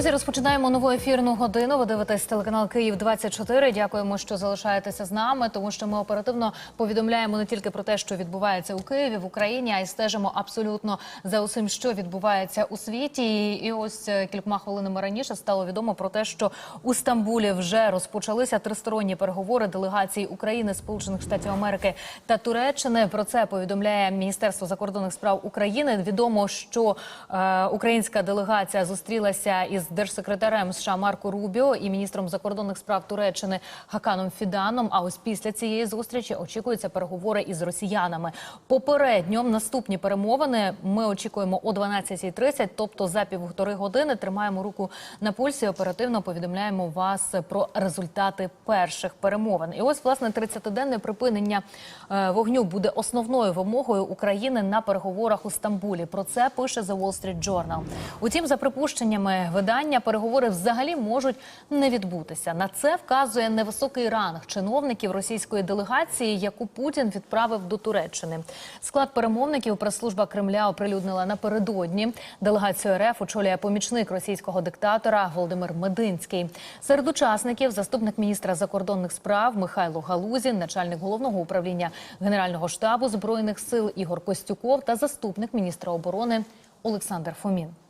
Друзі, розпочинаємо нову ефірну годину. Ви дивитесь телеканал Київ 24 Дякуємо, що залишаєтеся з нами, тому що ми оперативно повідомляємо не тільки про те, що відбувається у Києві в Україні, а й стежимо абсолютно за усім, що відбувається у світі. І ось е, кількома хвилинами раніше стало відомо про те, що у Стамбулі вже розпочалися тристоронні переговори делегацій України, Сполучених Штатів Америки та Туреччини. Про це повідомляє Міністерство закордонних справ України. Відомо, що е, українська делегація зустрілася із держсекретарем США Марко Рубіо і міністром закордонних справ Туреччини Хаканом Фіданом. А ось після цієї зустрічі очікуються переговори із росіянами. Попередньо наступні перемовини ми очікуємо о 12.30, тобто за півтори години. Тримаємо руку на пульсі. Оперативно повідомляємо вас про результати перших перемовин. І ось власне 30-денне припинення е, вогню буде основною вимогою України на переговорах у Стамбулі. Про це пише The Wall Street Journal. Утім, за припущеннями видання, переговори взагалі можуть не відбутися. На це вказує невисокий ранг чиновників російської делегації, яку Путін відправив до Туреччини. Склад перемовників прес-служба Кремля оприлюднила напередодні. Делегацію РФ очолює помічник російського диктатора Володимир Мединський. Серед учасників заступник міністра закордонних справ Михайло Галузін, начальник головного управління Генерального штабу збройних сил Ігор Костюков та заступник міністра оборони Олександр Фомін.